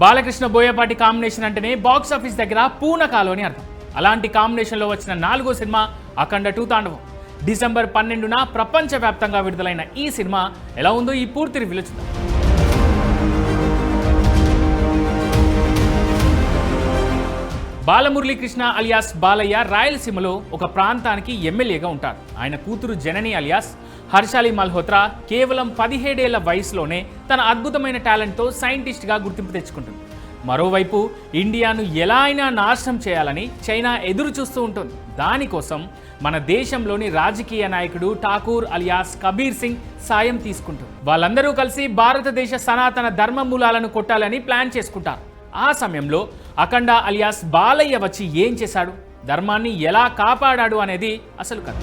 Balakrishna Boyapati combination అంటేనే box office దగ్గర పూనకాలు అని అర్థం. అలాంటి కాంబినేషన్లో వచ్చిన నాలుగో సినిమా అఖండ టూ తాండవం డిసెంబర్ పన్నెండున ప్రపంచవ్యాప్తంగా విడుదలైన ఈ సినిమా ఎలా ఉందో ఈ పూర్తి రివ్యూలో చూద్దాం. బాలమురళీకృష్ణ అలియాస్ బాలయ్య రాయలసీమలో ఒక ప్రాంతానికి ఎమ్మెల్యేగా ఉంటారు. ఆయన కూతురు జనని అలియాస్ హర్షాలి మల్హోత్రా కేవలం పదిహేడేళ్ళ వయసులోనే తన అద్భుతమైన టాలెంట్తో సైంటిస్ట్గా గుర్తింపు తెచ్చుకుంటుంది. మరోవైపు ఇండియాను ఎలా అయినా నాశనం చేయాలని చైనా ఎదురు చూస్తూ ఉంటుంది. దానికోసం మన దేశంలోని రాజకీయ నాయకుడు ఠాకూర్ అలియాస్ కబీర్ సింగ్ సాయం తీసుకుంటుంది. వాళ్ళందరూ కలిసి భారతదేశ సనాతన ధర్మ మూలాలను కొట్టాలని ప్లాన్ చేసుకుంటారు. ఆ సమయంలో అఖండ అలియాస్ బాలయ్య వచ్చి ఏం చేశాడు? ధర్మాన్ని ఎలా కాపాడాడు అనేది అసలు కథ.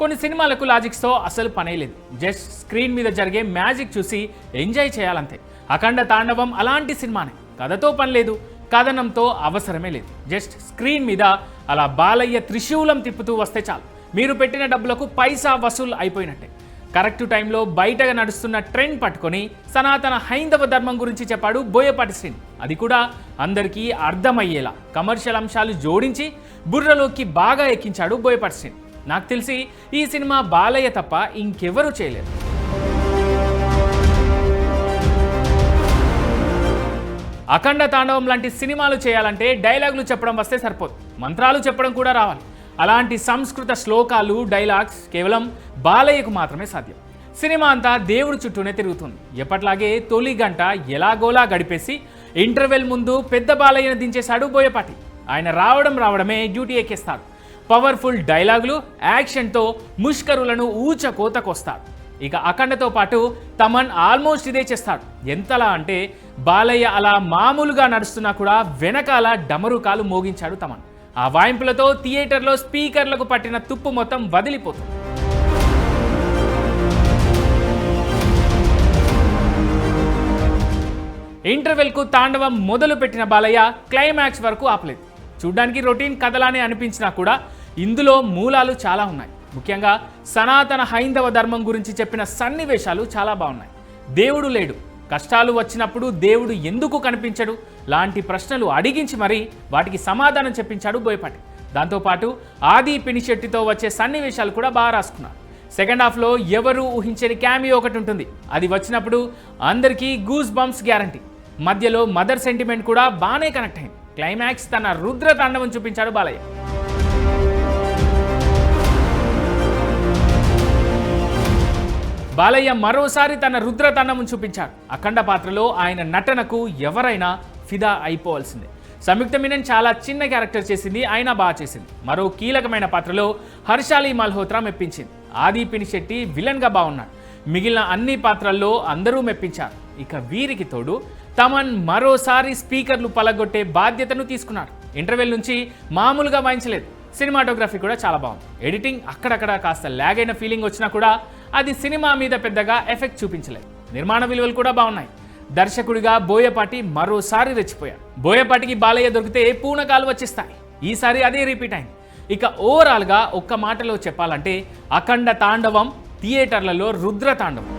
కొన్ని సినిమాలకు లాజిక్స్తో అసలు పనేలేదు జస్ట్ స్క్రీన్ మీద జరిగే మ్యాజిక్ చూసి ఎంజాయ్ చేయాలంతే. అఖండ తాండవం అలాంటి సినిమానే. కథతో పని లేదు కథనంతో అవసరమే లేదు. జస్ట్ స్క్రీన్ మీద అలా బాలయ్య త్రిశూలం తిప్పుతూ వస్తే చాలు. మీరు పెట్టిన డబ్బులకు పైసా వసూలు అయిపోయినట్టే. కరెక్ట్ టైంలో బయటగా నడుస్తున్న ట్రెండ్ పట్టుకొని సనాతన హైందవ ధర్మం గురించి చెప్పాడు బోయపాటి శ్రీన్. అది కూడా అందరికీ అర్థమయ్యేలా. కమర్షియల్ అంశాలు జోడించి బుర్రలోకి బాగా ఎక్కించాడు బోయపాటి శ్రీన్. నాకు తెలిసి ఈ సినిమా బాలయ్య తప్ప ఇంకెవరూ చేయలేరు అఖండ తాండవం లాంటి సినిమాలు చేయాలంటే డైలాగులు చెప్పడం వస్తే సరిపోదు. మంత్రాలు చెప్పడం కూడా రావాలి. అలాంటి సంస్కృత శ్లోకాలు డైలాగ్స్ కేవలం బాలయ్యకు మాత్రమే సాధ్యం. సినిమా అంతా దేవుడి చుట్టూనే తిరుగుతుంది. ఎప్పట్లాగే తొలి గంట ఎలాగోలా గడిపేసి ఇంటర్వెల్ ముందు పెద్ద బాలయ్యను దించేశాడు బోయపాటి. ఆయన రావడం రావడమే డ్యూటీ ఎక్కేస్తాడు పవర్ఫుల్ డైలాగులు యాక్షన్తో ముష్కరులను ఊచ కోతకొస్తాడు ఇక అఖండతో పాటు తమన్ ఆల్మోస్ట్ ఇదే చేస్తాడు. ఎంతలా అంటే బాలయ్య అలా మామూలుగా నడుస్తున్నా కూడా వెనకాల డమరుకాలు మోగించాడు తమన్. ఆ వాయింపులతో థియేటర్లో స్పీకర్లకు పట్టిన తుప్పు మొత్తం వదిలిపోతుంది. ఇంటర్వెల్కు తాండవం మొదలు పెట్టిన బాలయ్య క్లైమాక్స్ వరకు ఆపలేదు. చూడ్డానికి రొటీన్ కథలానే అనిపించినా కూడా ఇందులో మూలాలు చాలా ఉన్నాయి. ముఖ్యంగా సనాతన హైందవ ధర్మం గురించి చెప్పిన సన్నివేశాలు చాలా బాగున్నాయి. దేవుడు లేడు. కష్టాలు వచ్చినప్పుడు దేవుడు ఎందుకు కనిపించడు? లాంటి ప్రశ్నలు అడిగించి మరీ వాటికి సమాధానం చెప్పించాడు బోయపాటి. దాంతోపాటు ఆది పినిశెట్టితో వచ్చే సన్నివేశాలు కూడా బాగా రాసుకున్నారు. సెకండ్ హాఫ్లో ఎవరు ఊహించని క్యామియో ఒకటి ఉంటుంది. అది వచ్చినప్పుడు అందరికీ గూస్ బంప్స్ గ్యారంటీ. మధ్యలో మదర్ సెంటిమెంట్ కూడా బాగానే కనెక్ట్ అయింది. క్లైమాక్స్ తన రుద్ర తాండవం చూపించాడు బాలయ్య. బాలయ్య మరోసారి తన రుద్రతన్నము చూపించాడు. అఖండ పాత్రలో ఆయన నటనకు ఎవరైనా ఫిదా అయిపోవాల్సిందే. సంయుక్త మీనన్ చాలా చిన్న క్యారెక్టర్ చేసింది అయినా బాగా చేసింది. మరో కీలకమైన పాత్రలో హర్షాలి మల్హోత్రా మెప్పించింది. ఆది పినిశెట్టి విలన్గా బాగున్నాడు. మిగిలిన అన్ని పాత్రల్లో అందరూ మెప్పించారు. ఇక వీరికి తోడు తమన్ మరోసారి స్పీకర్లు పలగొట్టే బాధ్యతను తీసుకున్నాడు. ఇంటర్వెల్ నుంచి మామూలుగా వాయించలేదు. సినిమాటోగ్రఫీ కూడా చాలా బాగుంది. ఎడిటింగ్ అక్కడక్కడ కాస్త ల్యాగ్ అయిన ఫీలింగ్ వచ్చినా కూడా అది సినిమా మీద పెద్దగా ఎఫెక్ట్ చూపించలేదు. నిర్మాణ విలువలు కూడా బాగున్నాయి. దర్శకుడిగా బోయపాటి మరోసారి రెచ్చిపోయారు బోయపాటికి బాలయ్య దొరికితే పూనకాలు వచ్చేస్తాయి. ఈసారి అదే రిపీట్ అయింది. ఇక ఓవరాల్గా ఒక్క మాటలో చెప్పాలంటే అఖండ తాండవం థియేటర్లలో రుద్ర తాండవం.